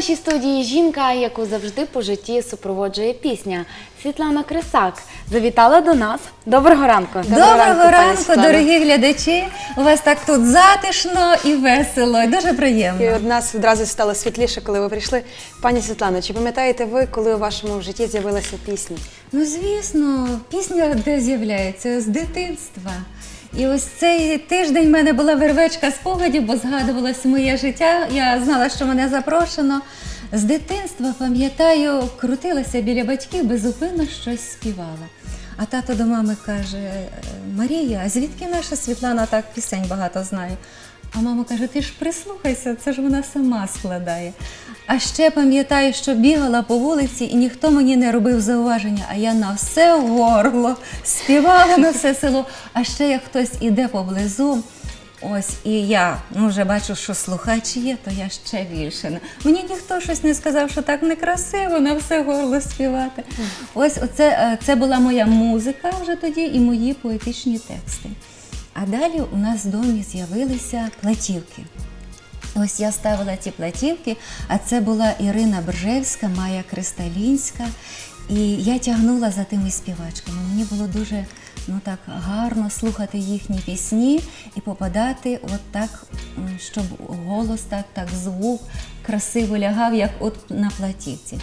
нашій студії жінка, яку завжди по житті супроводжує пісня. Світлана Крисак завітала до нас. Доброго ранку. Доброго ранку, дорогі глядачі. У вас так тут затишно і весело, і дуже І приємно. нас одразу стало світліше, коли ви прийшли. Пані Світлано, чи пам'ятаєте ви, коли у вашому житті з'явилася пісня? Ну, звісно, пісня де з'являється з дитинства. І ось цей тиждень в мене була вервечка спогадів, бо згадувалось моє життя. Я знала, що мене запрошено. З дитинства, пам'ятаю, крутилася біля батьків, безупинно щось співала. А тато до мами каже: Марія, а звідки наша Світлана так пісень багато знає? А мама каже: ти ж прислухайся, це ж вона сама складає. А ще пам'ятаю, що бігала по вулиці і ніхто мені не робив зауваження, а я на все горло співала на все село. А ще як хтось іде поблизу. Ось і я ну, вже бачу, що слухач є, то я ще більше. Мені ніхто щось не сказав, що так некрасиво на все горло співати. Ось оце, е, це була моя музика вже тоді і мої поетичні тексти. А далі у нас в домі з'явилися платівки. Ось я ставила ці платівки, а це була Ірина Бржевська, Майя Кристалінська. І я тягнула за тими співачками. Мені було дуже ну так гарно слухати їхні пісні і попадати от так, щоб голос так, так звук красиво лягав, як от на платівці.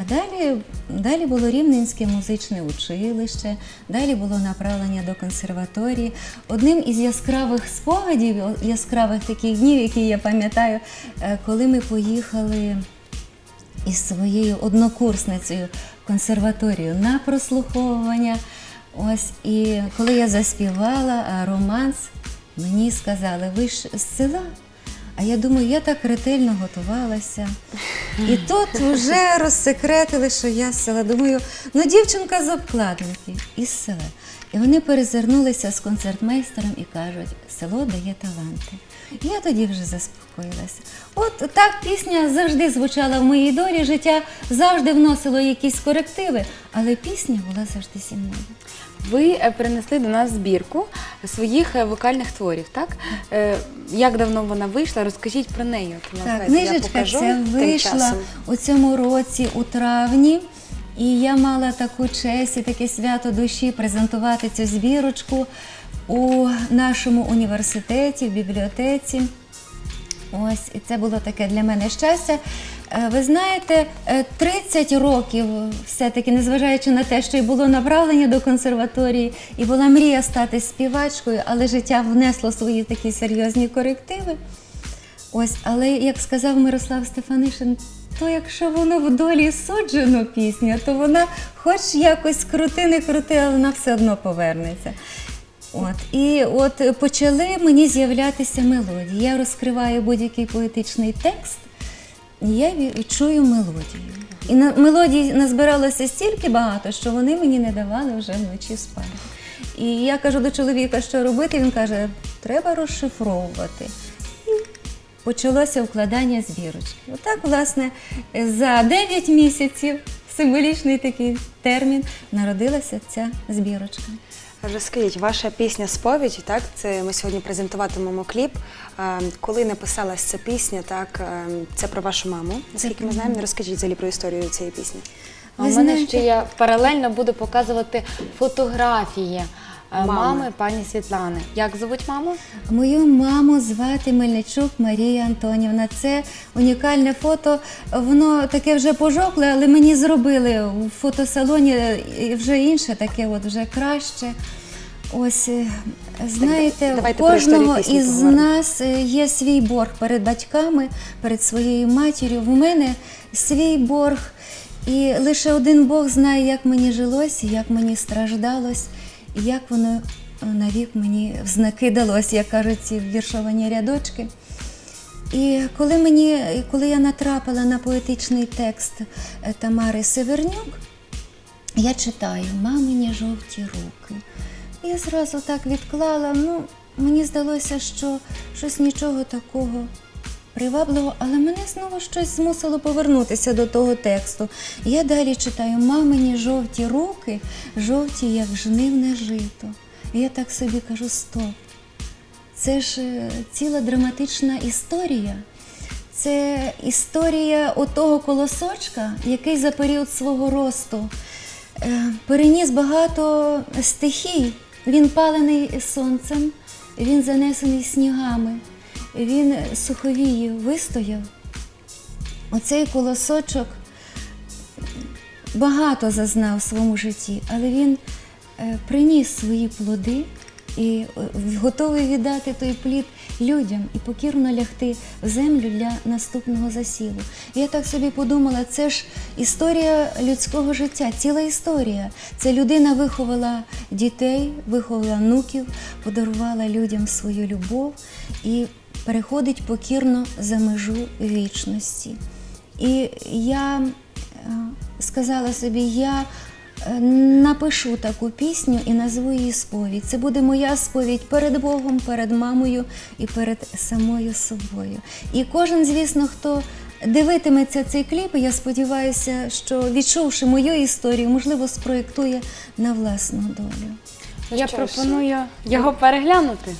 А далі, далі було Рівненське музичне училище, далі було направлення до консерваторії. Одним із яскравих спогадів, яскравих таких днів, які я пам'ятаю, е, коли ми поїхали із своєю однокурсницею в консерваторію на прослуховування. Ось і коли я заспівала романс, мені сказали, ви ж з села. А я думаю, я так ретельно готувалася. І тут вже розсекретили, що я з села. Думаю, ну дівчинка з обкладинки із села. І вони перезирнулися з концертмейстером і кажуть, село дає таланти. І я тоді вже заспокоїлася. От так пісня завжди звучала в моїй долі. Життя завжди вносило якісь корективи, але пісня була завжди зі мною. Ви е, принесли до нас збірку своїх е, вокальних творів, так? Е, Як давно вона вийшла? Розкажіть про неї. Я книжечка ця вийшла у цьому році у травні. І я мала таку честь і таке свято душі презентувати цю збірочку у нашому університеті, в бібліотеці. Ось, і це було таке для мене щастя. Е, Ви знаєте, е, 30 років, все-таки, незважаючи на те, що і було направлення до консерваторії, і була мрія стати співачкою, але життя внесло свої такі серйозні корективи. Ось, але як сказав Мирослав Стефанишин, то якщо воно в долі суджено пісня, то вона хоч якось крути, не крути, але вона все одно повернеться. От і от почали мені з'являтися мелодії. Я розкриваю будь-який поетичний текст, і я чую мелодію. І на мелодій назбиралося стільки багато, що вони мені не давали вже вночі спати. І я кажу до чоловіка, що робити. Він каже, треба розшифровувати. І почалося вкладання збірочки. Отак, власне, за 9 місяців, символічний такий термін, народилася ця збірочка. Розкажіть, ваша пісня Сповідь, так? Це ми сьогодні презентуватимемо кліп. Е, Коли написалась ця пісня, так е, це про вашу маму. Наскільки ми знаємо, розкажіть взагалі про історію цієї пісні. А Ви у мене знаєте- ще я паралельно буду показувати фотографії Мами. мами пані Світлани. Як звуть маму? Мою маму звати Мельничук Марія Антонівна. Це унікальне фото. Воно таке вже пожовкле, але мені зробили у фотосалоні е, вже інше, таке от вже краще. Ось е, знаєте, у кожного із нас е, є свій борг перед батьками, перед своєю матір'ю. В мене свій борг. І лише один Бог знає, як мені жилось, як мені страждалось, як воно е, навік мені в знаки далось, як кажуть ці віршовані рядочки. І коли мені, коли я натрапила на поетичний текст е, Тамари Севернюк, я читаю Мамині жовті руки. Я зразу так відклала. Ну, мені здалося, що щось нічого такого привабливого, але мене знову щось змусило повернутися до того тексту. Я далі читаю Мамині жовті руки, жовті, як жнивне жито. Я так собі кажу: стоп. Це ж е, ціла драматична історія. Це історія отого колосочка, який за період свого росту е, переніс багато стихій. Він палений сонцем, він занесений снігами, він суховію вистояв. Оцей колосочок багато зазнав в своєму житті, але він е, приніс свої плоди і е, готовий віддати той плід людям і покірно лягти в землю для наступного засіву. І я так собі подумала, це ж історія людського життя, ціла історія. Це людина виховала дітей, виховала внуків, подарувала людям свою любов і переходить покірно за межу вічності. І я е, сказала собі, я напишу таку пісню і назву її сповідь. Це буде моя сповідь перед Богом, перед мамою і перед самою собою. І кожен, звісно, хто дивитиметься цей кліп, я сподіваюся, що відчувши мою історію, можливо, спроєктує на власну долю. Я пропоную його переглянути.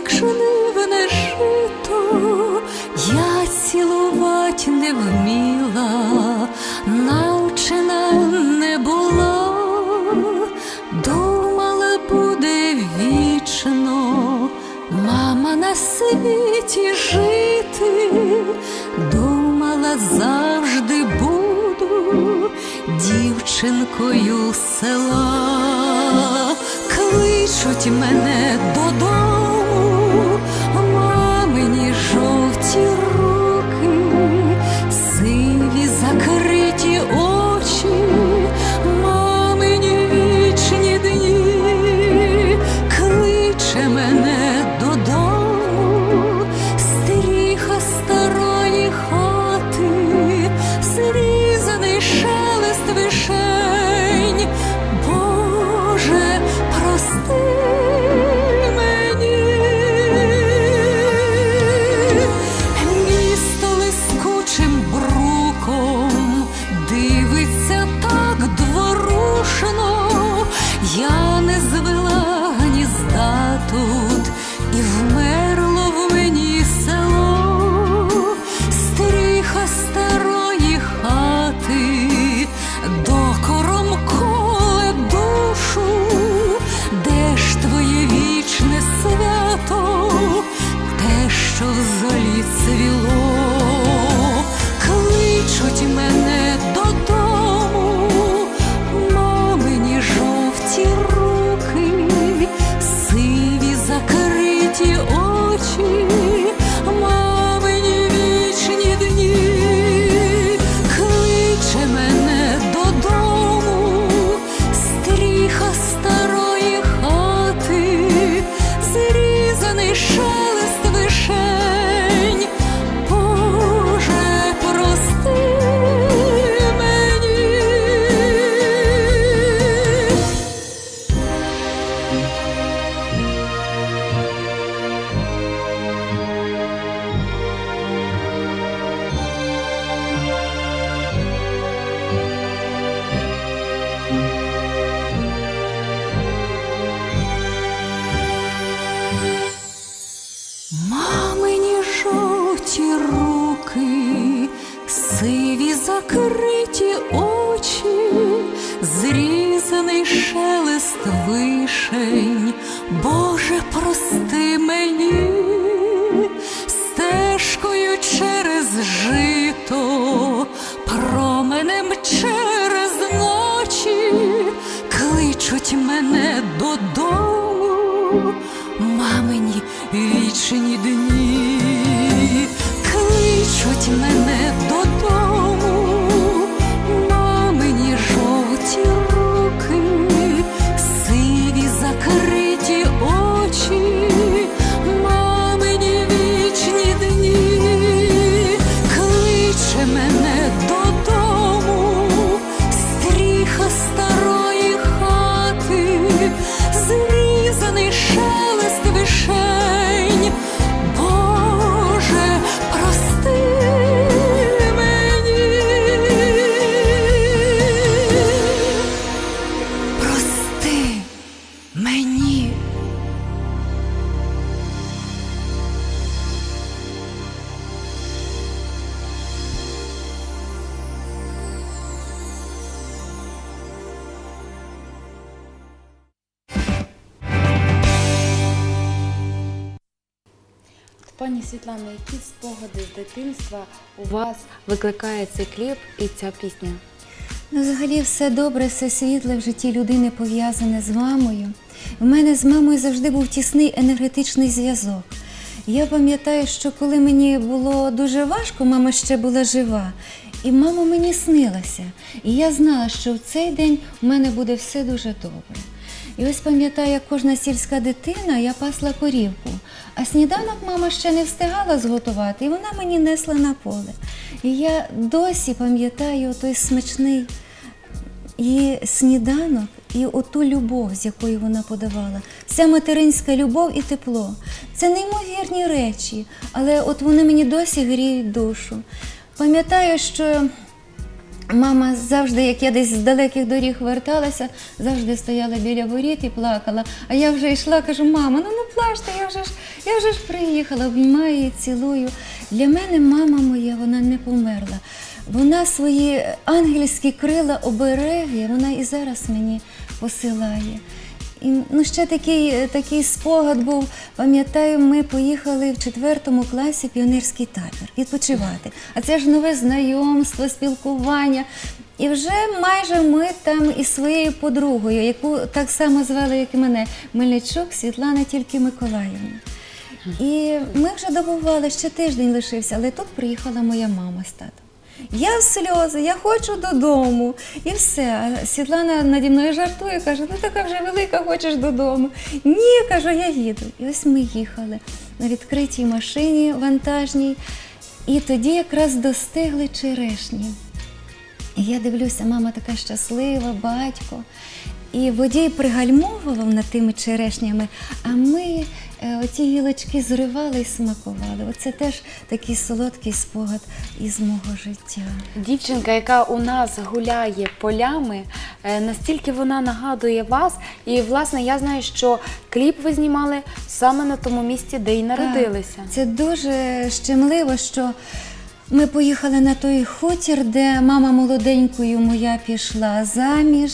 Як жнивне жито, я цілувать не вміла, навчена не була, думала, буде вічно, мама на світі жити, думала, завжди буду дівчинкою села, кличуть мене додому, зрізаний шелест вишень, Боже, прости мені, стежкою через жито, променем через ночі, кличуть мене додому, мамині вічні дні, кличуть мене додому, Пані Світлано, які спогади з дитинства у вас викликає цей кліп і ця пісня? Ну, взагалі, все добре, все світле в житті людини пов'язане з мамою. У мене з мамою завжди був тісний енергетичний зв'язок. Я пам'ятаю, що коли мені було дуже важко, мама ще була жива, і мама мені снилася. І я знала, що в цей день у мене буде все дуже добре. І ось пам'ятаю, як кожна сільська дитина, я пасла корівку. А сніданок мама ще не встигала зготувати, і вона мені несла на поле. І я досі пам'ятаю той смачний і сніданок, і оту любов, з якою вона подавала. Вся материнська любов і тепло. Це неймовірні речі, але от вони мені досі гріють душу. Пам'ятаю, що Мама завжди, як я десь з далеких доріг верталася, завжди стояла біля воріт і плакала. А я вже йшла, кажу, мама, ну не плачте, я вже ж, я вже ж приїхала, обіймаю її, цілую. Для мене мама моя, вона не померла. Вона свої ангельські крила обереги, вона і зараз мені посилає. І ну, ще такий, е, такий спогад був. Пам'ятаю, ми поїхали в четвертому класі піонерський табір відпочивати. А це ж нове знайомство, спілкування. І вже майже ми там із своєю подругою, яку так само звали, як і мене, Мельничук Світлана тільки Миколаївна. І ми вже добували, ще тиждень лишився, але тут приїхала моя мама з татом. Я в сльози, я хочу додому. І все. Світлана наді мною жартує, каже, ну така вже велика, хочеш додому. Ні, кажу, я їду. І ось ми їхали на відкритій машині вантажній. І тоді якраз достигли черешні. І я дивлюся, мама така щаслива, батько. І водій пригальмовував над тими черешнями, а ми оці гілочки зривали і смакували. Оце теж такий солодкий спогад із мого життя. Дівчинка, яка у нас гуляє полями, е, настільки вона нагадує вас. І власне я знаю, що кліп ви знімали саме на тому місці, де й народилися. Так, Це дуже щемливо, що ми поїхали на той хутір, де мама молоденькою моя пішла заміж.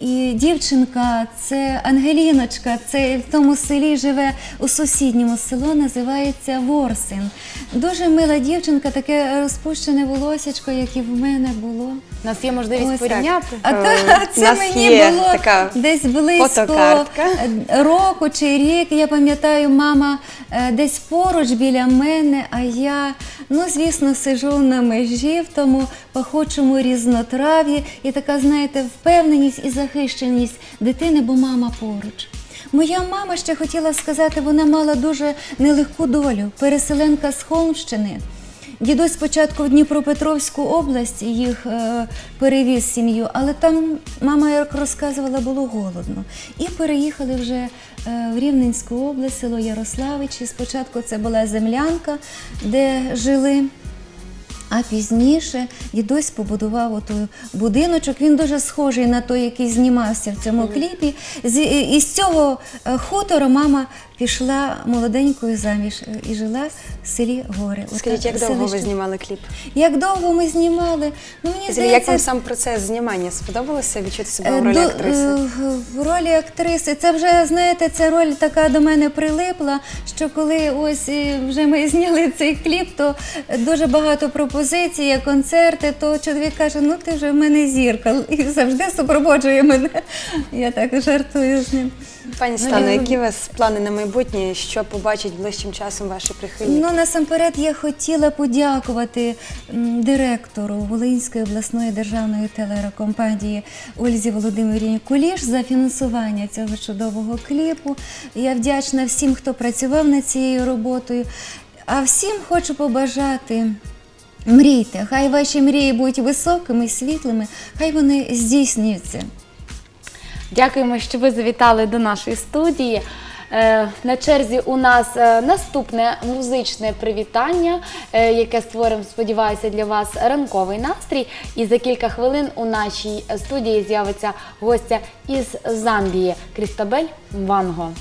І дівчинка, це Ангеліночка, це в тому селі живе у сусідньому село, називається Ворсин. Дуже мила дівчинка, таке розпущене волосячко, як і в мене було. У нас є можливість Ось так. порівняти. А та, у це нас мені є було така десь близько фотокартка. року чи рік. Я пам'ятаю, мама е, десь поруч біля мене, а я, ну звісно, сижу на межі в тому пахучому різнотрав'ї і така, знаєте, впевненість і захищеність дитини, бо мама поруч. Моя мама ще хотіла сказати, вона мала дуже нелегку долю, переселенка з Холмщини. Дідусь спочатку в Дніпропетровську область їх е, перевіз сім'ю, але там мама, як розказувала, було голодно. І переїхали вже е, в Рівненську область, село Ярославичі. Спочатку це була землянка, де жили. А пізніше дідусь побудував отой будиночок. Він дуже схожий на той, який знімався в цьому кліпі. З, і цього е, хутора мама пішла молоденькою заміж е, і жила в селі Гори. Скажіть, як довго ви знімали кліп? Як довго ми знімали? Ну мені здається, Як вам сам процес знімання? Сподобалося відчути себе Е, в ролі актриси? В ролі актриси. Це вже, знаєте, ця роль така до мене прилипла, що коли ось вже ми зняли цей кліп, то дуже багато пропозицій, є концерти, то чоловік каже, ну ти вже в мене зірка. І завжди супроводжує мене. Я так жартую з ним. Пані Стано, я- які у вас плани на майбутнє? Що побачать ближчим часом ваші прихильники? Ну, насамперед я хотіла подякувати директору Волинської обласної державної телерадіокомпанії Ользі Володимирівні Куліш за фінансування цього чудового кліпу. Я вдячна всім, хто працював над цією роботою. А всім хочу побажати. Мрійте, хай ваші мрії будуть високими, світлими, хай вони здійснюються. Дякуємо, що ви завітали до нашої студії. Е, На черзі у нас е, наступне музичне привітання, е, яке створимо, сподіваюся, для вас ранковий настрій. І за кілька хвилин у нашій студії з'явиться гостя із Замбії Крістабель Ванго.